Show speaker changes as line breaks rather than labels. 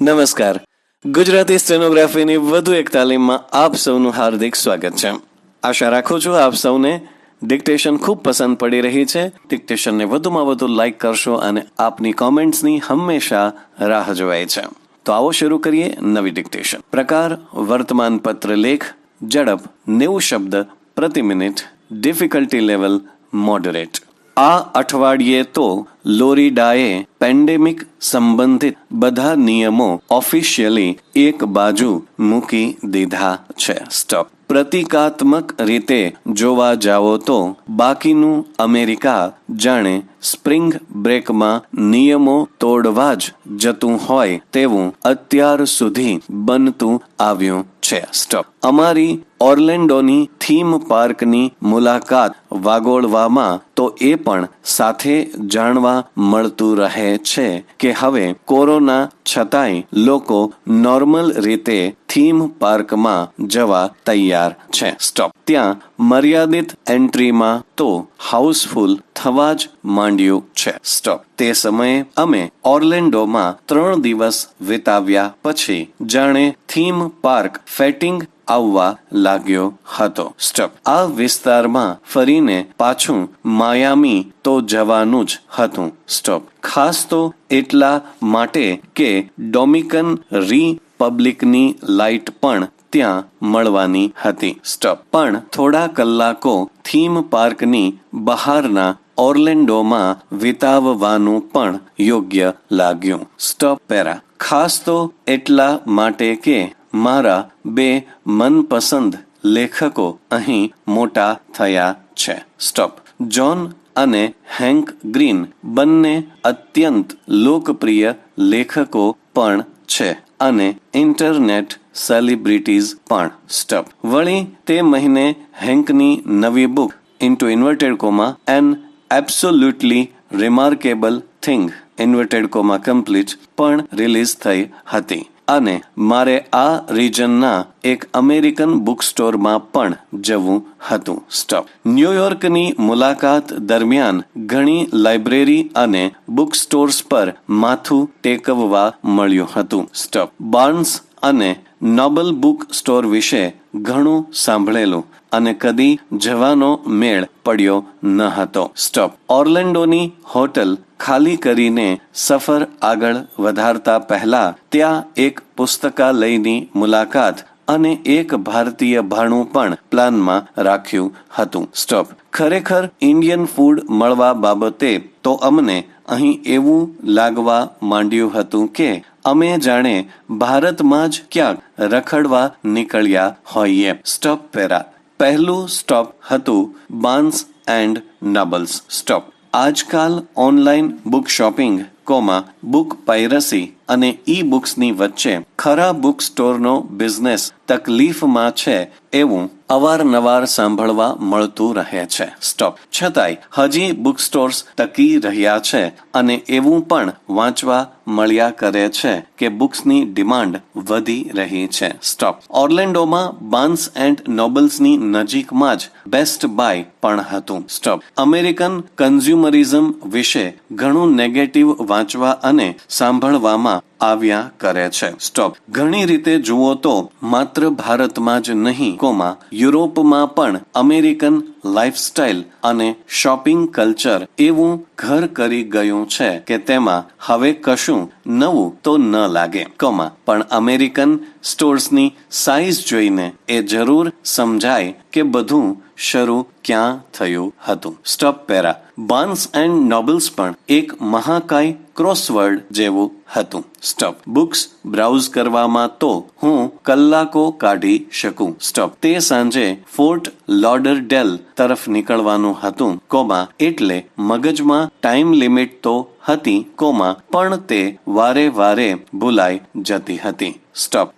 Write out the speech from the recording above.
નમસ્કાર. ગુજરાતી સ્ટેનોગ્રાફીની વધુ એક તાલીમમાં આપ સૌનું હાર્દિક સ્વાગત છે. આશા રાખું છું આપ સૌને ડિક્ટેશન ખૂબ પસંદ પડી રહી છે. ડિક્ટેશનને વધુમાં વધુ લાઇક કરશો અને આપની કોમેન્ટ્સની હંમેશા રાહ જોવાય છે. તો આવો શરૂ કરીએ નવી ડિક્ટેશન પ્રકાર વર્તમાન પત્ર લેખ, ઝડપ, નેવું શબ્દ, પ્રતિ મિનિટ ડિફિકલ્ટી લેવલ મોડરેટ આ અઠવાડિયે તો લોરીડાએ પેન્ડેમિક સંબંધિત બધા નિયમો ઓફિશિયલી એક બાજુ મૂકી દીધા છે. સ્ટોપ પ્રતિકાત્મક રીતે જોવા જાઓ તો બાકીનું અમેરિકા જાણે સ્પ્રિંગ બ્રેકમાં નિયમો તોડવા જ જતું હોય તેવું અત્યાર સુધી બનતું આવ્યું છે. સ્ટોપ અમારી ઓર્લેન્ડોની થીમ પાર્કની મુલાકાત વાગોળવામાં તો એ પણ સાથે જાણવા મળતું રહે છે કે હવે કોરોના છતાંય લોકો નોર્મલ રીતે થીમ પાર્કમાં જવા તૈયાર છે. સ્ટોપ ત્યાં મર્યાદિત એન્ટ્રીમાં તો હાઉસફુલ થવા જ માંડ્યું છે. સ્ટોપ તે સમયે અમે ઓર્લેન્ડોમાં ત્રણ દિવસ વિતાવ્યા પછી જાણે થીમ પાર્ક ફેટિંગ આવવા લાગ્યો હતો. સ્ટોપ આ વિસ્તારમાં ફરીને પાછું માયામી તો જવાનું જ હતું. સ્ટોપ ખાસ તો એટલા માટે કે ડોમિકન રિપબ્લિકની લાઇટ પણ ત્યાં મળવાની હતી. સ્ટોપ પણ થોડા કલાકો થીમ પાર્કની બહારના ઓર્લેન્ડોમાં વિતાવવાનું પણ યોગ્ય લાગ્યું. Stop para. ખાસ તો એટલા માટે કે મારા બે મનપસંદ લેખકો અહીં મોટા થયા છે. સ્ટોપ જોન અને હેન્ક ગ્રીન બંને અત્યંત લોકપ્રિય લેખકો પણ છે. અને ઇન્ટરનેટ સેલિબ્રિટીઝ પણ સ્ટપ. વળી તે મહિને હેન્કની નવી book into inverted comma an absolutely remarkable thing inverted comma complete પણ રિલીઝ થઈ હતી. અને મારે આ રિજનના એક અમેરિકન બુક સ્ટોરમાં પણ જવું હતું. સ્ટોપ ન્યુયોર્કની મુલાકાત દરમિયાન ઘણી લાઇબ્રેરી અને બુક સ્ટોર્સ પર માથું ટેકવવા મળ્યું હતું. સ્ટોપ બાર્ન્સ અને નોબલ બુક સ્ટોર વિશે ઘણું સાંભળેલું અને કદી જવાનો મેળ પડ્યો ન હતો. સ્ટોપ ઓર્લેન્ડોની હોટલ ખાલી કરીને સફર આગળ વધારતા પહેલા ત્યાં એક પુસ્તકાલયની મુલાકાત અને એક ભારતીય ભાણું પણ પ્લાનમાં રાખ્યું હતું. સ્ટોપ ખરેખર ઇન્ડિયન ફૂડ મળવા બાબતે તો અમને અહીં એવું લાગવા માંડ્યું હતું કે અમે જાણે ભારતમાં જ ક્યાંક રખડવા નીકળ્યા હોઈએ. Stop para. પહેલું સ્ટોપ હતું બાન્સ એન્ડ નબલ્સ સ્ટોપ આજકાલ online book shopping comma book piracy અને ઈ બુક્સની વચ્ચે ખરા બુક સ્ટોરનો બિઝનેસ તકલીફમાં છે એવું અવારનવાર સાંભળવા મળતું રહે છે. સ્ટોપ છતાંય, હજી બુક સ્ટોર્સ ટકી રહ્યા છે અને એવું પણ વાંચવા મળ્યા કરે છે કે બુક્સની ડિમાન્ડ વધી રહી છે. સ્ટોપ ઓર્લેન્ડોમાં બાન્સ એન્ડ નોબલ્સની નજીકમાં જ બેસ્ટ બાય પણ હતું. સ્ટોપ અમેરિકન કન્ઝ્યુમરિઝમ વિશે ઘણું નેગેટિવ વાંચવા અને સાંભળવામાં આવ્યા કરે છે. સ્ટોપ ઘણી રીતે જુઓ તો માત્ર ભારતમાં જ નહીં, કોમાં યુરોપમાં પણ અમેરિકન લાઇફસ્ટાઇલ અને શોપિંગ કલ્ચર એવું ઘર કરી ગયું છે કે તેમાં હવે કશું નવું તો ન લાગે, કોમાં. પણ અમેરિકન સ્ટોર્સની સાઇઝ જોઈને એ જરૂર સમજાય કે બધું શરૂ ક્યાં થયું હતું. Stop para Barnes and Nobles પણ એક મહાકાય ક્રોસવર્ડ જેવું હતું. સ્ટોપ બુક્સ બ્રાઉઝ કરવામાં તો હું કલાકો કાઢી શકું. સ્ટોપ તે સાંજે ફોર્ટ લોડરડેલ તરફ નીકળવાનું હતું, કોમા એટલે મગજમાં ટાઈમ લિમિટ તો હતી, કોમા પણ તે વારે વારે ભૂલાઈ જતી હતી. સ્ટોપ.